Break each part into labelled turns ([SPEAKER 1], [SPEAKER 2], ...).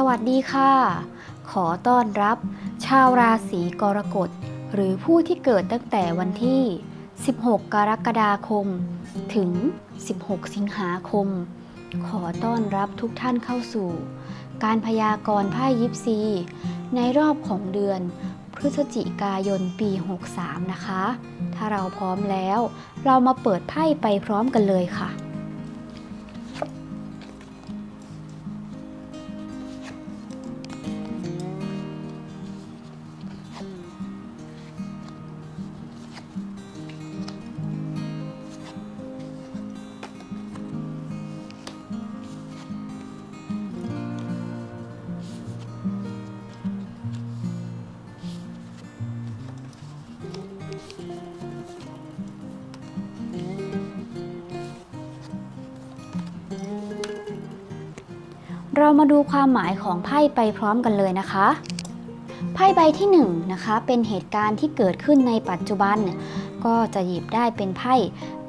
[SPEAKER 1] สวัสดีค่ะ ขอต้อนรับ ชาวราศีกรกฎ หรือผู้ที่เกิดตั้งแต่วันที่ 16 กรกฎาคม ถึง 16 สิงหาคม ขอต้อนรับทุกท่านเข้าสู่ การพยากรณ์ไพ่ยิปซี ในรอบของเดือนพฤศจิกายนปี 63 นะคะ ถ้าเราพร้อมแล้ว เรามาเปิดไพ่ไปพร้อมกันเลยค่ะ เรามาดูความหมายของไพ่ไปพร้อมกันเลยนะคะ ไพ่ใบที่1นงนะคะเป็นเหตุการณ์ที่เกิดขึ้นในปัจจุบัน ก็จะหยิบได้เป็นไพ่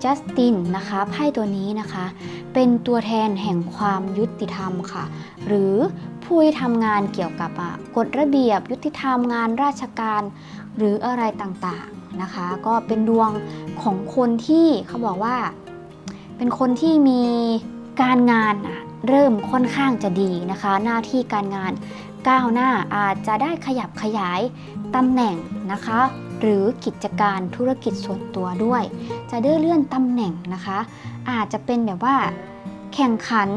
[SPEAKER 1] จัสตินนะคะไพ่ตัวนี้นะคะ เป็นตัวแทนแห่งความยุติธรรมค่ะ หรือผู้ที่ทำงานเกี่ยวกับกฎระเบียบยุติธรรมงานราชการ หรืออะไรต่างๆนะคะ ก็เป็นดวงของคนที่เขาบอกว่า เป็นคนที่มีการงานอะ เริ่มค่อนข้างจะดีนะคะ หน้าที่การงานก้าวหน้าอาจจะได้ขยับขยายตำแหน่งนะคะ หรือกิจการธุรกิจส่วนตัวด้วย จะได้เลื่อนตำแหน่งนะคะ อาจจะเป็นแบบว่า แข่งขัน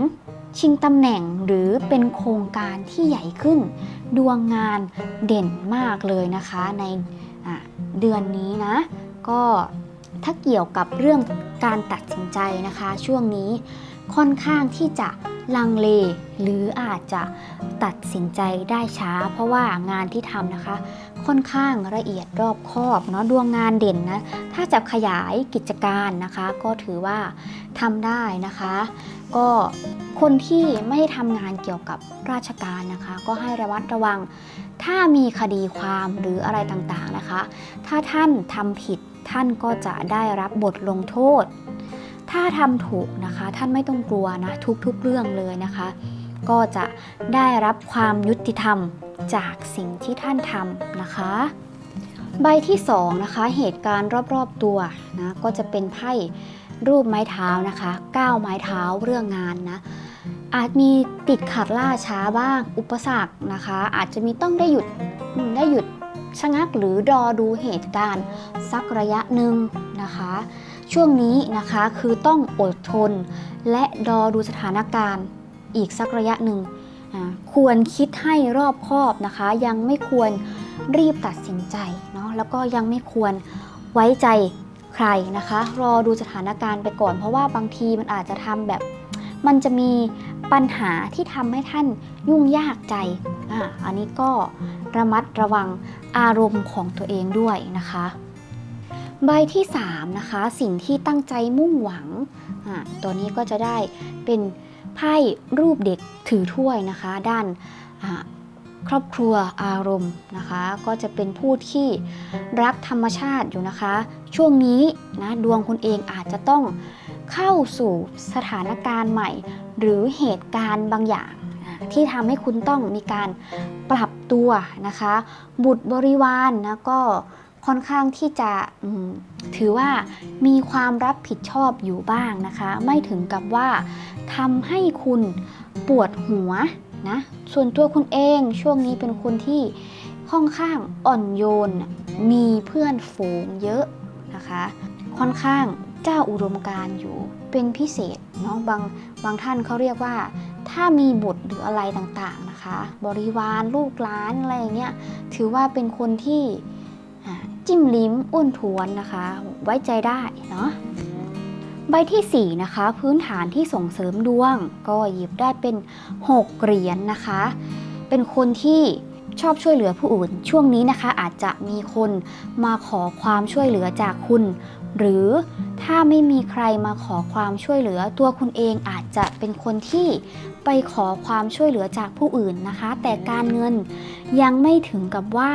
[SPEAKER 1] ชิงตำแหน่งหรือเป็นโครงการที่ใหญ่ขึ้น ดวงงานเด่นมากเลยนะคะในะเดือนนี้นะ ก็ถ้าเกี่ยวกับเรื่องการตัดสินใจนะคะ ช่วงนี้ ค่อนข้างที่จะลังเล หรืออาจจะตัดสินใจได้ช้า เพราะว่างานที่ทำนะคะ ค่อนข้างละเอียดรอบคอบเนาะดวงงานเด่นนะถ้าจะขยายกิจการนะคะ ก็ถือว่าทำได้นะคะ ก็คนที่ไม่ได้ทำงานเกี่ยวกับราชการนะคะ ก็ให้ระมัดระวัง ถ้ามีคดีความหรืออะไรต่างๆนะคะ ถ้าท่านทำผิดท่านก็จะได้รับบทลงโทษ ถ้าทำถูกนะคะ ท่านไม่ต้องกลัวนะทุกๆเรื่องเลยนะคะ ก็จะได้รับความยุติธรรมจากสิ่งที่ท่านทำนะคะ ใบที่สองนะคะเหตุการณ์รอบๆตัวนะก็จะเป็นไพ่รูปไม้เท้านะคะก้าวไม้เท้าเรื่องงานนะอาจมีติดขัดล่าช้าบ้างอุปสรรคนะคะ อาจจะมีต้องได้หยุดได้หยุดชะงักหรือรอดูเหตุการณ์สักระยะหนึ่งนะคะ ช่วงนี้นะคะคือต้องอดทน และรอดูสถานการณ์อีกสักระยะหนึ่ง ควรคิดให้รอบคอบนะคะ ยังไม่ควรรีบตัดสินใจเนาะแล้วก็ยังไม่ควรไว้ใจใครนะคะ รอดูสถานการณ์ไปก่อน เพราะว่าบางทีมันอาจจะทำแบบ มันจะมีปัญหาที่ทำให้ท่านยุ่งยากใจอ่าอันนี้ก็ระมัดระวังอารมณ์ของตัวเองด้วยนะคะ ใบที่ 3 นะคะ สิ่งที่ตั้งใจมุ่งหวังตัวนี้ก็จะได้เป็นไพ่รูปเด็กถือถ้วยนะคะ ด้านครอบครัวอารมณ์นะคะ ก็จะเป็นผู้ที่รักธรรมชาติอยู่นะคะ ช่วงนี้นะดวงคุณเองอาจจะต้องเข้าสู่สถานการณ์ใหม่ หรือเหตุการณ์บางอย่างที่ทำให้คุณต้องมีการปรับตัวนะคะ บุตรบริวารนนะก็ ค่อนข้างที่จะถือว่ามีความรับผิดชอบอยู่บ้างนะคะ ไม่ถึงกับว่าทำให้คุณปวดหัวนะส่วนตัวคุณเองช่วงนี้เป็นคนที่ค่อนข้างอ่อนโยน มีเพื่อนฝูงเยอะนะคะ ค่อนข้างเจ้าอุดมการอยู่เป็นพิเศษเนาะบางบางท่านเขาเรียกว่า ถ้ามีบุตรหรืออะไรต่างๆนะคะ บริวารลูกหลานอะไรอย่างเงี้ยถือว่าเป็นคนที่ จิ้มลิ้มอ้วนทวนนะคะ ไว้ใจได้เนาะใบทีสี่4นะคะพื้นฐานที่ส่งเสริมดวง ก็หยิบได้เป็น 6 เหรียญนะคะ เป็นคนที่ชอบช่วยเหลือผู้อื่น ช่วงนี้นะคะอาจจะมีคนมาขอความช่วยเหลือจากคุณ หรือถ้าไม่มีใครมาขอความช่วยเหลือตัวคุณเองอาจจะเป็นคนที่ไปขอความช่วยเหลือจากผู้อื่นนะคะ แต่การเงินยังไม่ถึงกับว่า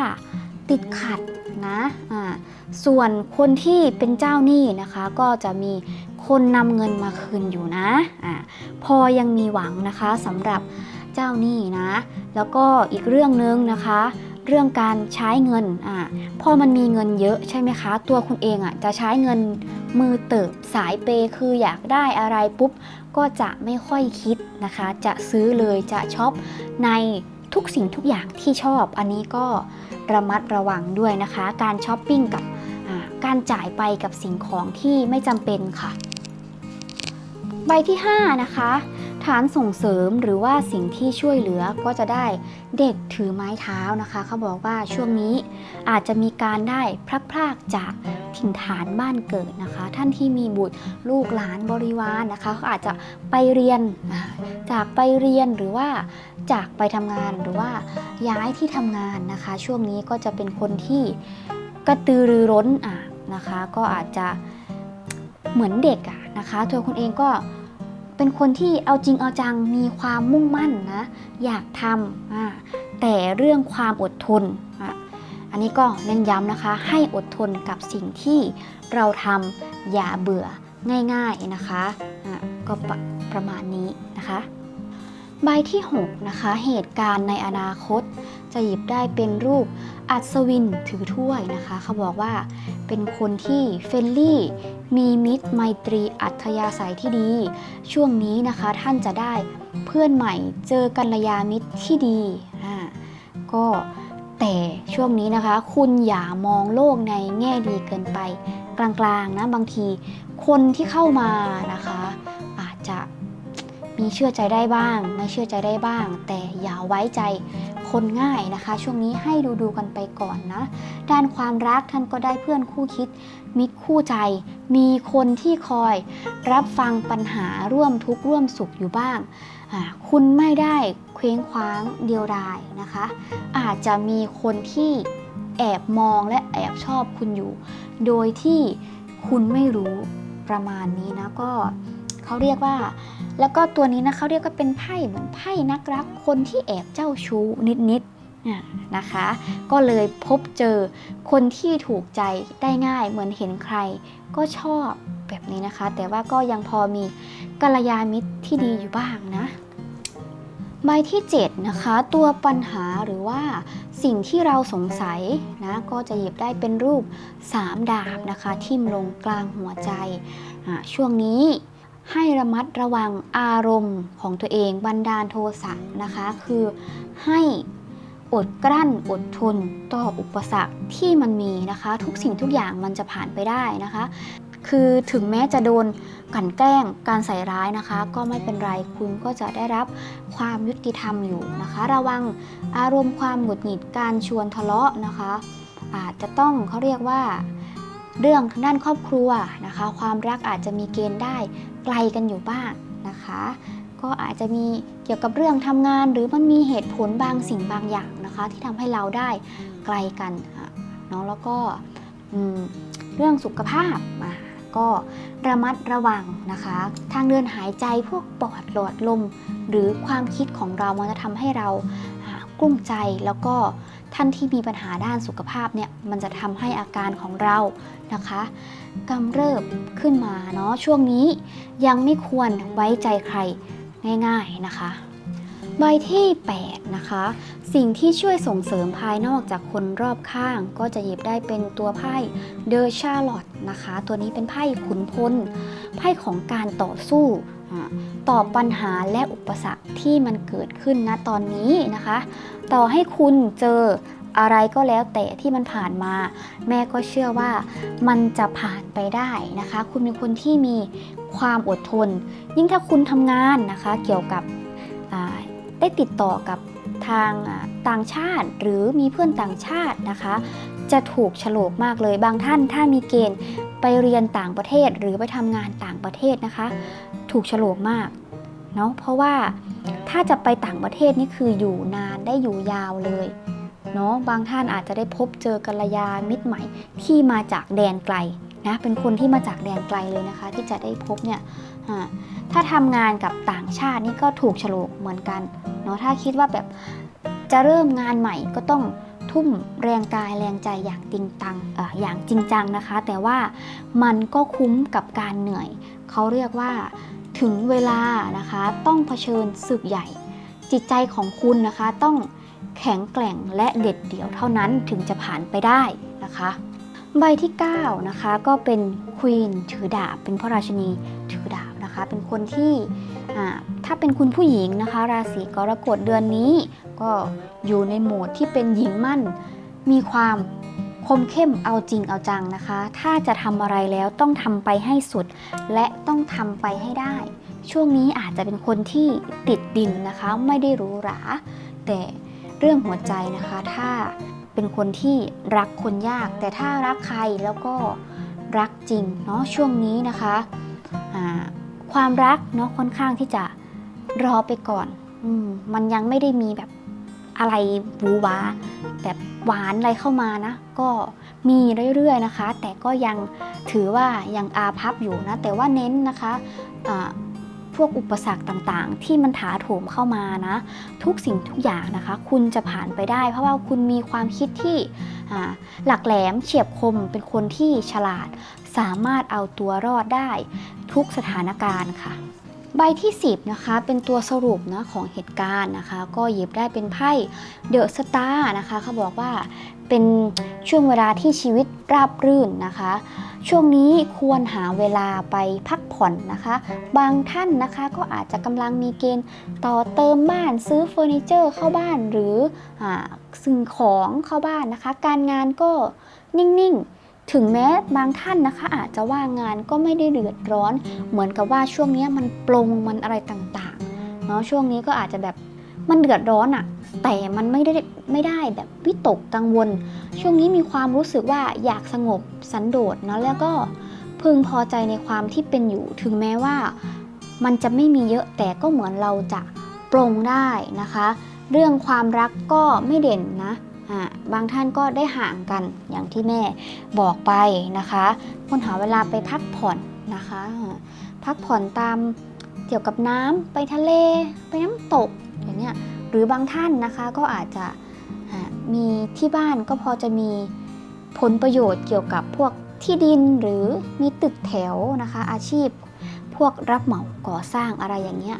[SPEAKER 1] ติดขัด นะอ่าส่วนคนที่เป็นเจ้าหนี้นะคะ ก็จะมีคนนำเงินมาคืนอยู่นะอ่าพอยังมีหวังนะคะสำหรับเจ้าหนี้นะ แล้วก็อีกเรื่องนึงนะคะเรื่องการใช้เงินอะพอมันมีเงินเยอะใช่ไหมคะ ตัวคุณเองอะจะใช้เงินมือเติบสายเปย์คืออยากได้อะไรปุ๊บ ก็จะไม่ค่อยคิดนะคะ จะซื้อเลยจะช็อปใน ทุกสิ่งทุกอย่างที่ชอบ อันนี้ก็ระมัดระวังด้วยนะคะ การช้อปปิ้งกับการจ่ายไปกับสิ่งของที่ไม่จำเป็นค่ะ ใบที่ 5 นะคะ ฐานส่งเสริมหรือว่าสิ่งที่ช่วยเหลือก็จะได้เด็กถือไม้เท้านะคะเขาบอกว่าช่วงนี้อาจจะมีการได้พลัดพรากจากถิ่นฐานบ้านเกิดนะคะ ท่านที่มีบุตรลูกหลานบริวารนะคะเขาอาจจะไปเรียนจากไปเรียนหรือว่าจากไปทำงานหรือว่าย้ายที่ทำงานนะคะ ช่วงนี้ก็จะเป็นคนที่กระตือรือร้นอะนะคะ ก็อาจจะเหมือนเด็กอะนะคะตัวคุณเองก็ เป็นคนที่เอาจริงเอาจังมีความมุ่งมั่นนะ อยากทำแต่เรื่องความอดทนอะอันนี้ก็เน้นย้ำนะคะ ให้อดทนกับสิ่งที่เราทำอย่าเบื่อง่าย ๆนะคะอะก็ประประมาณนี้นะคะ ใบที่ 6 นะคะ เหตุการณ์ในอนาคต จะหยิบได้เป็นรูปอัศวินถือถ้วยนะคะเขาบอกว่าเป็นคนที่เฟรนลี่มีมิตรไมตรีอัธยาศัยที่ดี ช่วงนี้นะคะท่านจะได้เพื่อนใหม่เจอกัลยามิตรที่ดีอ่าก็แต่ช่วงนี้นะคะ คุณอย่ามองโลกในแง่ดีเกินไป กลางๆนะบางทีคนที่เข้ามานะคะ อาจจะมีเชื่อใจได้บ้าง ไม่เชื่อใจได้บ้าง แต่อย่าไว้ใจ คนง่ายนะคะ ช่วงนี้ให้ดูดูกันไปก่อนนะ ด้านความรักท่านก็ได้เพื่อนคู่คิด มิตรคู่ใจ มีคนที่คอย รับฟังปัญหาร่วมทุกข์ร่วมสุขอยู่บ้าง คุณไม่ได้เคว้งคว้างเดียวดายนะคะ อาจจะมีคนที่แอบมองและแอบชอบคุณอยู่ โดยที่คุณไม่รู้ประมาณนี้นะก็ เขาเรียกว่า แล้วก็ตัวนี้นะเขาเรียกว่าเป็นไพ่เหมือนไพ่นักรักคนที่แอบเจ้าชู้นิดๆอะนะคะ ก็เลยพบเจอคนที่ถูกใจได้ง่ายเหมือนเห็นใคร ก็ชอบแบบนี้นะคะ แต่ว่าก็ยังพอมีกัลยาณมิตรที่ดีอยู่บ้างนะใบที่ 7 นะคะ ตัวปัญหาหรือว่าสิ่งที่เราสงสัยนะ ก็จะหยิบได้เป็นรูป 3 ดาบนะคะ ทิ่มลงกลางหัวใจ ช่วงนี้ ให้ระมัดระวังอารมณ์ของตัวเองบันดาลโทสะนะคะ คือให้อดกลั้นอดทนต่ออุปสรรคที่มันมีนะคะ ทุกสิ่งทุกอย่างมันจะผ่านไปได้นะคะ คือถึงแม้จะโดนกันแกล้งการใส่ร้ายนะคะ ก็ไม่เป็นไรคุณก็จะได้รับความยุติธรรมอยู่นะคะ ระวังอารมณ์ความหงุดหงิดการชวนทะเลาะนะคะ อาจจะต้องเขาเรียกว่าเรื่องทางด้านครอบครัวนะคะ ความรักอาจจะมีเกณฑ์ได้ ไกลกันอยู่บ้างนะคะ ก็อาจจะมีเกี่ยวกับเรื่องทำงาน หรือมันมีเหตุผลบางสิ่งบางอย่างนะคะ ที่ทำให้เราได้ไกลกันเนาะแล้วก็เรื่องสุขภาพก็ระมัดระวังนะคะ ทางเดินหายใจพวกปอดหลอดลม หรือความคิดของเรามันจะทำให้เราอ่ากลุ้มใจแล้วก็ ท่านที่มีปัญหาด้านสุขภาพเนี่ยมันจะทำให้อาการของเรานะคะกำเริบขึ้นมาเนาะช่วงนี้ยังไม่ควรไว้ใจใครง่ายๆนะคะใบที่8นะคะสิ่งที่ช่วยส่งเสริมภายนอกจากคนรอบข้าง ก็จะหยิบได้เป็นตัวไพ่เดอชาร์ลอตนะคะ ตัวนี้เป็นไพ่ขุนพลไพ่ของการต่อสู้ ต่อปัญหาและอุปสรรคที่มันเกิดขึ้นณตอนนี้นะคะ ต่อให้คุณเจออะไรก็แล้วแต่ที่มันผ่านมา แม่ก็เชื่อว่ามันจะผ่านไปได้นะคะ คุณเป็นคนที่มีความอดทน ยิ่งถ้าคุณทำงานนะคะ เกี่ยวกับได้ติดต่อกับทางต่างชาติ หรือมีเพื่อนต่างชาตินะคะ จะถูกฉลกมากเลยบางท่านถ้ามีเกณฑ์ไปเรียนต่างประเทศหรือไปทำงานต่างประเทศนะคะ ถูกฉลกมากเนาะเพราะว่าถ้าจะไปต่างประเทศนี่คืออยู่นานได้อยู่ยาวเลยเนาะบางท่านอาจจะได้พบเจอกัลยาณมิตรใหม่ที่มาจากแดนไกลนะเป็นคนที่มาจากแดนไกลเลยนะคะ ที่จะได้พบเนี่ยถ้าทำงานกับต่างชาตินี่ก็ถูกฉลกเหมือนกันเนาะถ้าคิดว่าแบบจะเริ่มงานใหม่ก็ต้องทุ่มแรงกายแรงใจอย่างจริงตังเอออย่างจริงจังนะคะ แต่ว่ามันก็คุ้มกับการเหนื่อย เขาเรียกว่า ถึงเวลานะคะต้องเผชิญศึกใหญ่ จิตใจของคุณนะคะต้องแข็งแกร่งและเด็ดเดี่ยวเท่านั้นถึงจะผ่านไปได้นะคะ ใบที่9นะคะก็เป็นควีนถือดาบ เป็นพระราชนีถือดาบนะคะ เป็นคนที่ถ้าเป็นคุณผู้หญิงนะคะ ราศีกรกฎเดือนนี้ ก็อยู่ในโหมดที่เป็นหญิงมั่นมีความ คมเข้มเอาจริงเอาจังนะคะ ถ้าจะทำอะไรแล้วต้องทำไปให้สุด และต้องทำไปให้ได้ ช่วงนี้อาจจะเป็นคนที่ติดดินนะคะ ไม่ได้หรู้หรา แต่เรื่องหัวใจนะคะ ถ้าเป็นคนที่รักคนยาก แต่ถ้ารักใครแล้วก็รักจริงเนาะช่วงนี้นะคะความรักเนาะค่อนข้างที่จะรอไปก่อนอมมันยังไม่ได้มีแบบ อะไรหวือหวาแบบหวานอะไรเข้ามานะ ก็มีเรื่อยๆนะคะ แต่ก็ยังถือว่ายังอาพับอยู่นะ แต่ว่าเน้นนะคะอ่าพวกอุปสรรคต่างๆ ที่มันถาโถมเข้ามานะ ทุกสิ่งทุกอย่างนะคะ คุณจะผ่านไปได้ เพราะว่าคุณมีความคิดที่หลักแหลมเฉียบคมเป็นคนที่ฉลาด สามารถเอาตัวรอดได้ ทุกสถานการณ์ค่ะ ใบที่ 10นะคะเป็นตัวสรุปนะของเหตุการณ์นะคะ ก็หยิบได้เป็นไพ่เดอะสตาร์นะคะเขาบอกว่าเป็นช่วงเวลาที่ชีวิตราบรื่นนะคะ ช่วงนี้ควรหาเวลาไปพักผ่อนนะคะ บางท่านนะคะก็อาจจะกำลังมีเกณฑ์ต่อเติมบ้านซื้อเฟอร์นิเจอร์เข้าบ้านหรืออาสิ่งของเข้าบ้านนะคะ การงานก็นิ่งๆ ถึงแม้บางท่านนะคะอาจจะว่างงานก็ไม่ได้เดือดร้อน เหมือนกับว่าช่วงนี้มันปลงมันอะไรต่างๆเนาะช่วงนี้ก็อาจจะแบบมันเดือดร้อนอะแต่มันไม่ได้ไม่ได้แบบวิตกกังวล ช่วงนี้มีความรู้สึกว่าอยากสงบสันโดษเนาะแล้วก็พึงพอใจในความที่เป็นอยู่ ถึงแม้ว่ามันจะไม่มีเยอะแต่ก็เหมือนเราจะปลงได้นะคะ เรื่องความรักก็ไม่เด่นนะ บางท่านก็ได้ห่างกันอย่างที่แม่บอกไปนะคะคนหาเวลาไปพักผ่อนนะคะ พักผ่อนตามเกี่ยวกับน้ำไปทะเล ไปน้ำตกอย่างเงี้ยหรือบางท่านนะคะก็อาจจะมีที่บ้านก็พอจะมีผลประโยชน์เกี่ยวกับพวกที่ดินหรือมีตึกแถวนะคะ อาชีพพวกรับเหมาก่อสร้างอะไรอย่างเงี้ย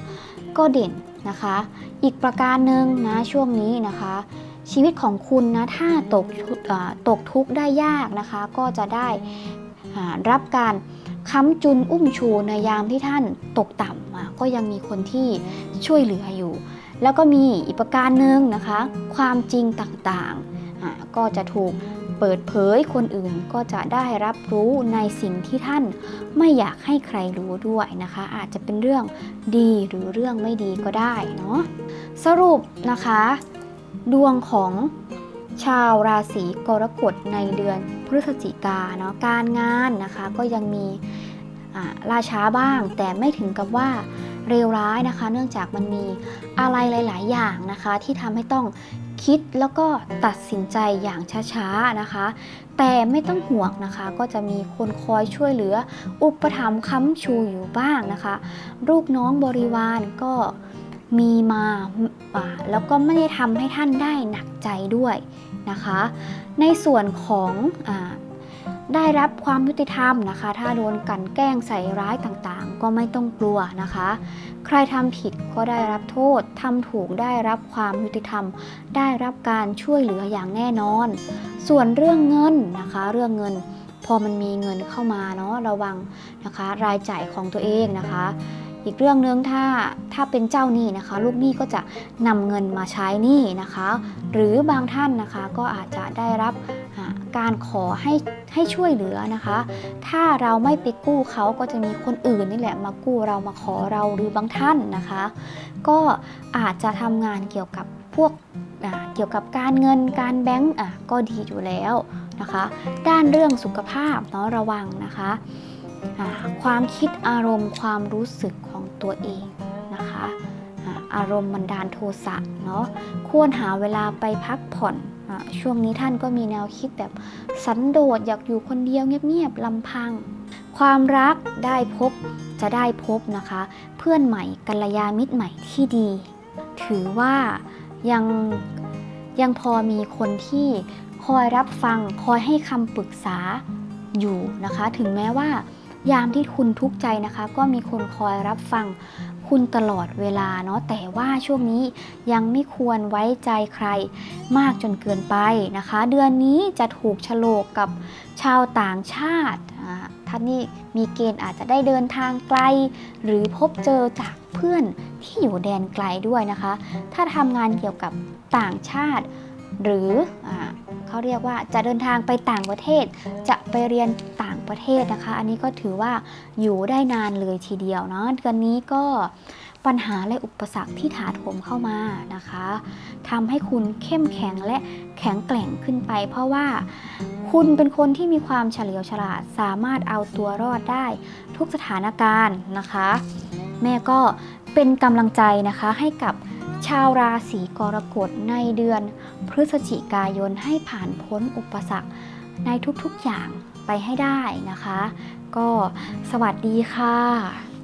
[SPEAKER 1] ก็เด่นนะคะ อีกประการหนึ่งนะช่วงนี้นะคะ ชีวิตของคุณนะถ้าตกตกทุกข์ได้ยากนะคะ ก็จะได้รับการค้ำจุนอุ้มชูในยามที่ท่านตกต่ำก็ยังมีคนที่ช่วยเหลืออยู่ แล้วก็มีอีกประการหนึ่งนะคะ ความจริงต่างๆก็จะถูกเปิดเผยคนอื่นก็จะได้รับรู้ในสิ่งที่ท่านไม่อยากให้ใครรู้ด้วยนะคะ อาจจะเป็นเรื่องดีหรือเรื่องไม่ดีก็ได้เนาะสรุปนะคะ ดวงของชาวราศีกรกฎในเดือนพฤศจิกาเนาะการงานนะคะก็ยังมีอ่าล่าช้าบ้าง แต่ไม่ถึงกับว่าเลวร้ายนะคะ เนื่องจากมันมีอะไรหลาย ๆ อย่างนะคะ ที่ทำให้ต้องคิดแล้วก็ตัดสินใจอย่างช้า ๆ นะคะ แต่ไม่ต้องห่วงนะคะ ก็จะมีคนคอยช่วยเหลือ อุปถัมภ์ค้ำชูอยู่บ้างนะคะ ลูกน้องบริวารก็ มีมาแล้วก็ไม่ได้ทำให้ท่านได้หนักใจด้วยนะคะ ในส่วนของอได้รับความยุติธรรมนะคะ ถ้าโดนกันแกล้งใส่ร้ายต่างๆ ก็ไม่ต้องกลัวนะคะ ใครทำผิดก็ได้รับโทษทำถูกได้รับความยุติธรรม ได้รับการช่วยเหลืออย่างแน่นอน ส่วนเรื่องเงินนะคะ เรื่องเงิน พอมันมีเงินเข้ามาเนาะระวังนะคะ รายจ่ายของตัวเองนะคะ อีกเรื่องหนึงถ้าถ้าเป็นเจ้าหนี้นะคะ ลูกหนี้ก็จะนำเงินมาใช้หนี้นะคะ หรือบางท่านนะคะก็อาจจะได้รับการขอให้ให้ช่วยเหลือนะคะ ถ้าเราไม่ไปกู้เขาก็จะมีคนอื่นนี่แหละมากู้เรามาขอเราหรือบางท่านนะคะ ก็อาจจะทำงานเกี่ยวกับพวกเกี่ยวกับการเงินการแบงก์ก็ดีอยู่แล้วนะคะ ด้านเรื่องสุขภาพเนาะระวังนะคะ ความคิดอารมณ์ความรู้สึกของตัวเองนะคะอารมณ์บันดาลโทสะเนาะควรหาเวลาไปพักผ่อนช่วงนี้ท่านก็มีแนวคิดแบบสันโดษอยากอยู่คนเดียวเงียบๆลำพัง ความรักได้พบจะได้พบนะคะ เพื่อนใหม่กัลยาณมิตรใหม่ที่ดี ถือว่ายังยังพอมีคนที่คอยรับฟัง คอยให้คำปรึกษาอยู่นะคะ ถึงแม้ว่า ยามที่คุณทุกข์ใจนะคะ ก็มีคนคอยรับฟังคุณตลอดเวลาเนาะแต่ว่าช่วงนี้ยังไม่ควรไว้ใจใครมากจนเกินไปนะคะ เดือนนี้จะถูกโฉลกกับชาวต่างชาติท่านนี่มีเกณฑ์อาจจะได้เดินทางไกล หรือพบเจอจากเพื่อนที่อยู่แดนไกลด้วยนะคะ ถ้าทำงานเกี่ยวกับต่างชาติ หรืออเขาเรียกว่าจะเดินทางไปต่างประเทศ จะไปเรียนต่างประเทศนะคะ อันนี้ก็ถือว่าอยู่ได้นานเลยทีเดียวเนาะเดือนนี้ก็ปัญหาและอุปสรรคที่ถาโถมเข้ามานะคะทำให้คุณเข้มแข็งและแข็งแกร่งขึ้นไป เพราะว่าคุณเป็นคนที่มีความเฉลียวฉลาด สามารถเอาตัวรอดได้ทุกสถานการณ์นะคะ แม่ก็เป็นกำลังใจนะคะให้กับ ชาวราศีกรกฎในเดือน พฤศจิกายนให้ผ่านพ้นอุปสรรคในทุกๆอย่างไปให้ได้นะคะ ก็สวัสดีค่ะ